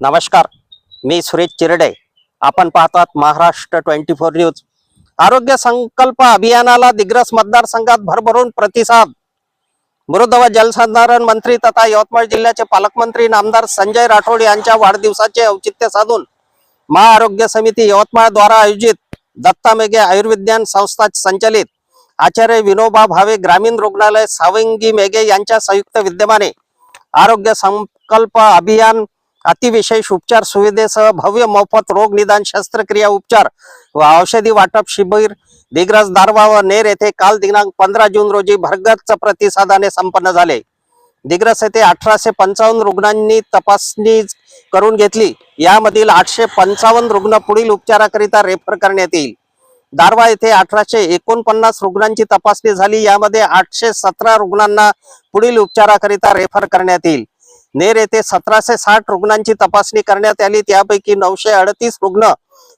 नमस्कार मी सुरेश चिरडे. आपण पाहतात महाराष्ट्र ट्वेंटी फोर न्यूज. आरोग्य संकल्प अभियानाला दिग्रस मतदारसंघात भरभरून प्रतिसाद. मृद व जलसंधारण मंत्री तथा यवतमाळ जिल्ह्याचे पालकमंत्री नामदार संजय राठोड यांच्या वाढदिवसाचे औचित्य साधून महाआरोग्य समिती यवतमाळ द्वारा आयोजित दत्ता मेघे आयुर्विज्ञान संस्था संचलित आचार्य विनोबा भावे ग्रामीण रुग्णालय सावंगी मेघे यांच्या संयुक्त विद्यमाने आरोग्य संकल्प अभियान अतिविशेष उपचार सुविधेसह भव्य मोफत रोग निदान शस्त्रक्रिया उपचार व औषधी वाटप शिबिर दिग्रज दारवा व नेर येथे काल दिनांक पंधरा जून रोजी भरगच्च प्रतिसादाने संपन्न झाले. दिग्रस येथे अठराशे पंचावन्न रुग्णांनी तपासणी करून घेतली. यामधील आठशे पंचावन्न रुग्ण पुढील उपचाराकरिता रेफर करण्यात येईल. दारवा येथे अठराशे एकोणपन्नास रुग्णांची तपासणी झाली. यामध्ये आठशे सतरा रुग्णांना पुढील उपचाराकरिता रेफर करण्यात येईल. नेर येथे सतराशे साठ रुग्णांची तपासणी करण्यात आली. त्यापैकी नऊशे अडतीस रुग्ण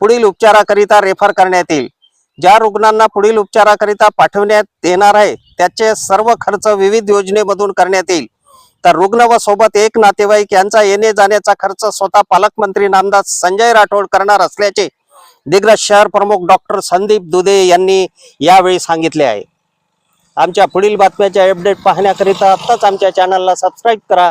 पुढील उपचाराकरिता रेफर करण्यात येईल. ज्या रुग्णांना पुढील उपचाराकरिता पाठवण्यात येणार आहे त्याचे सर्व खर्च विविध योजनेमधून करण्यात येईल. तर रुग्ण व सोबत एक नातेवाईक यांचा येणे जाण्याचा खर्च स्वतः पालकमंत्री नामदास संजय राठोड करणार असल्याचे दिग्रज शहर प्रमुख डॉक्टर संदीप दुधे यांनी यावेळी सांगितले आहे. आमच्या पुढील बातम्याचे अपडेट पाहण्याकरिता आत्ताच आमच्या चॅनलला सबस्क्राईब करा.